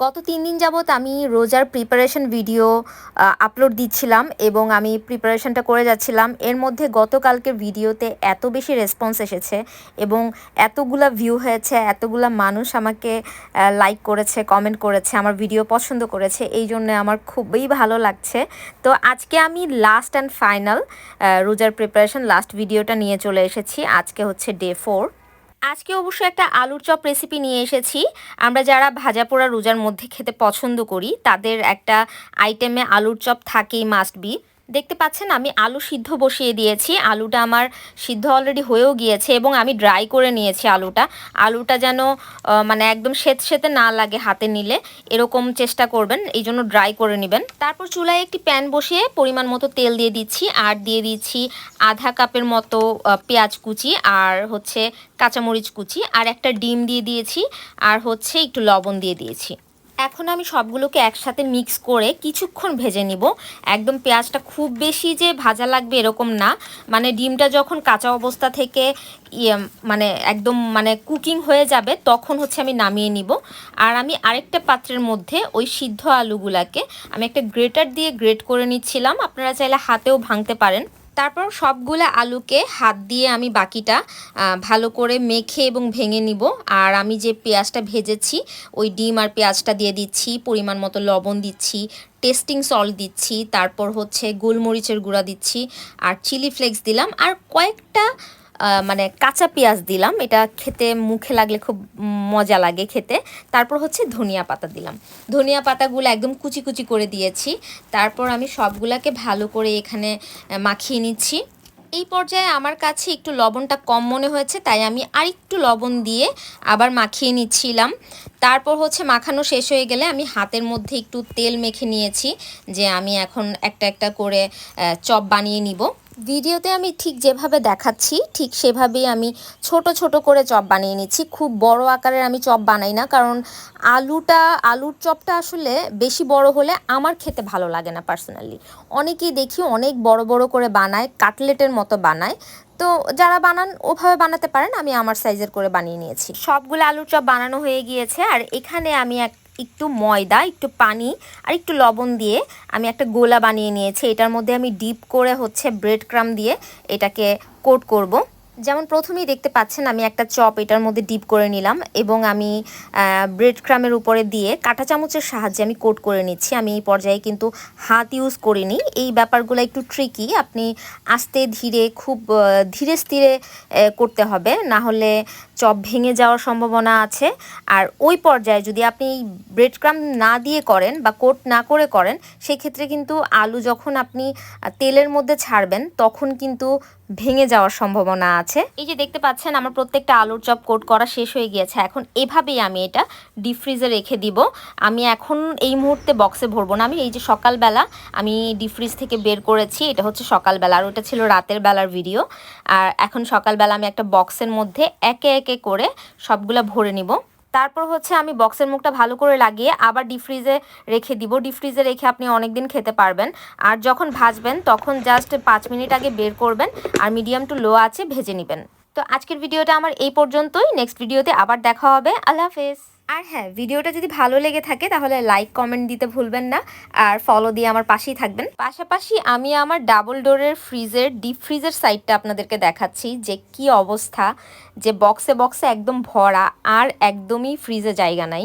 গত তিন দিন যাবৎ আমি রোজার প্রিপারেশন ভিডিও আপলোড দিচ্ছিলাম এবং আমি প্রিপারেশনটা করে যাচ্ছিলাম। এর মধ্যে গতকালকের ভিডিওতে এত বেশি রেসপন্স এসেছে এবং এতগুলা ভিউ হয়েছে, এতগুলা মানুষ আমাকে লাইক করেছে কমেন্ট করেছে, আমার ভিডিও পছন্দ করেছে, এই জন্য আমার খুবই ভালো লাগছে। তো আজকে আমি লাস্ট অ্যান্ড ফাইনাল রোজার প্রিপারেশন লাস্ট ভিডিওটা নিয়ে চলে এসেছি। আজকে হচ্ছে ডে ফোর আজকে অবশ্য একটা আলুর চপ রেসিপি নিয়ে এসেছি। আমরা যারা ভাজা পোড়া রোজার মধ্যে খেতে পছন্দ করি, তাদের একটা আইটেমে আলুর চপ থাকেই মাস্ট বি দেখতে পাচ্ছেন, আমি আলু সিদ্ধ বসিয়ে দিয়েছি। আলুটা আমার সিদ্ধ অলরেডি হয়েও গিয়েছে এবং আমি ড্রাই করে নিয়েছি আলুটা। আলুটা যেন মানে একদম সেত সেতে না লাগে হাতে নিলে, এরকম চেষ্টা করবেন, এই জন্য ড্রাই করে নেবেন। তারপর চুলায় একটি প্যান বসিয়ে পরিমাণ মতো তেল দিয়ে দিচ্ছি, আর দিয়ে দিচ্ছি আধা কাপের মতো পেঁয়াজ কুচি, আর হচ্ছে কাঁচামরিচ কুচি, আর একটা ডিম দিয়ে দিয়েছি, আর হচ্ছে একটু লবণ দিয়ে দিয়েছি। এখন আমি সবগুলোকে একসাথে মিক্স করে কিছুক্ষণ ভেজে নিব। একদম পেঁয়াজটা খুব বেশি যে ভাজা লাগবে এরকম না। মানে ডিমটা যখন কাঁচা অবস্থা থেকে ইয়ে মানে একদম মানে কুকিং হয়ে যাবে, তখন হচ্ছে আমি নামিয়ে নিব। আর আমি আরেকটা পাত্রের মধ্যে ওই সিদ্ধ আলুগুলাকে আমি একটা গ্রেটার দিয়ে গ্রেট করে নিচ্ছিলাম। আপনারা চাইলে হাতেও ভাঙতে পারেন। তারপর সবগুলো আলুকে হাত দিয়ে আমি বাকিটা ভালো করে মেখে এবং ভেঙে নিব। আর আমি যে পেঁয়াজটা ভেজেছি, ওই ডিম আর পেঁয়াজটা দিয়ে দিচ্ছি, পরিমাণ মতো লবণ দিচ্ছি, টেস্টিং সল্ট দিচ্ছি, তারপর হচ্ছে গোলমরিচের গুঁড়া দিচ্ছি, আর চিলি ফ্লেক্স দিলাম। আর কয়েকটা মানে কাঁচা পেঁয়াজ দিলাম। এটা খেতে মুখে লাগলে খুব মজা লাগে খেতে। তারপর হচ্ছে ধনিয়া পাতা দিলাম। ধনিয়া পাতাগুলো একদম কুচি কুচি করে দিয়েছি। তারপর আমি সবগুলাকে ভালো করে এখানে মাখিয়ে নিচ্ছি। এই পর্যায়ে আমার কাছে একটু লবণটা কম মনে হয়েছে, তাই আমি আরেকটু লবণ দিয়ে আবার মাখিয়ে নিচ্ছিলাম। তারপর হচ্ছে মাখানো শেষ হয়ে গেলে আমি হাতের মধ্যে একটু তেল মেখে নিয়েছি, যে আমি এখন একটা একটা করে চপ বানিয়ে নিব। ভিডিওতে আমি ঠিক যেভাবে দেখাচ্ছি, ঠিক সেভাবেই আমি ছোট ছোট করে চপ বানিয়ে নিচ্ছি। খুব বড় আকারের আমি চপ বানাই না, কারণ আলুটা, আলুর চপটা আসলে বেশি বড় হলে আমার খেতে ভালো লাগে না পার্সোনালি। অনেকেই দেখি অনেক বড় বড় করে বানায়, কাটলেটের মতো বানায়। তো যারা বানান, ওভাবে বানাতে পারেন, আমি আমার সাইজের করে বানিয়ে নিয়েছি। সবগুলো আলুর চপ বানানো হয়ে গিয়েছে, আর এখানে আমি এক একটু ময়দা, একটু পানি আর একটু লবণ দিয়ে আমি একটা গোলা বানিয়ে নিয়েছি। এটার মধ্যে আমি ডিপ করে হচ্ছে ব্রেড ক্রাম দিয়ে এটাকে কোট করব। যেমন প্রথমেই দেখতে পাচ্ছেন আমি একটা চপ এটার মধ্যে ডিপ করে নিলাম এবং আমি ব্রেড ক্রামের উপরে দিয়ে কাঁটা চামচের সাহায্যে আমি কোট করে নিচ্ছি। আমি এই পর্যায়ে কিন্তু হাত ইউজ করিনি। এই ব্যাপারগুলো একটু ট্রিকি আপনি আস্তে ধীরে খুব ধীরে স্থিরে করতে হবে। না হলে চপ ভেঙে যাওয়ার সম্ভাবনা আছে। আর ওই পর্যায়ে যদি আপনি ব্রেড ক্রাম না দিয়ে করেন বা কোট না করে করেন, সেক্ষেত্রে কিন্তু আলু যখন আপনি তেলের মধ্যে ছাড়বেন, তখন কিন্তু ভেঙে যাওয়ার সম্ভাবনা আছে। এই যে দেখতে পাচ্ছেন, আমার প্রত্যেকটা আলুর চপ কোট করা শেষ হয়ে গিয়েছে। এখন এভাবেই আমি এটা ডিপ ফ্রিজে রেখে দিব। আমি এখন এই মুহূর্তে বক্সে ভরবো না। আমি এই যে সকালবেলা আমি ডিপ ফ্রিজ থেকে বের করেছি, এটা হচ্ছে সকালবেলা, আর ওটা ছিল রাতের বেলার ভিডিও আর এখন সকালবেলা আমি একটা বক্সের মধ্যে একে একে করে সবগুলা ভরে নিব। তারপর হচ্ছে আমি বক্সের মুখটা ভালো করে লাগিয়ে আবার ডিপ ফ্রিজে রেখে দিব। ডিপ ফ্রিজে রেখে আপনি অনেক দিন খেতে পারবেন। আর যখন ভাজবেন, তখন জাস্ট পাঁচ মিনিট আগে বের করবেন আর মিডিয়াম টু লো আছে ভেজে নেবেন। তো আজকের ভিডিওটা আমার এই পর্যন্তই। নেক্সট ভিডিওতে আবার দেখা হবে। আল্লাহ হাফেজ। আর হ্যাঁ ভিডিওটা যদি ভালো লেগে থাকে, তাহলে লাইক কমেন্ট দিতে ভুলবেন না আর ফলো দিয়ে আমার পাশেই থাকবেন। পাশাপাশি আমি আমার ডাবল ডোরের ফ্রিজের ডিপ ফ্রিজের সাইডটা আপনাদেরকে দেখাচ্ছি, যে কি অবস্থা, যে বক্সে বক্সে একদম ভরা আর একদমই ফ্রিজে জায়গা নাই।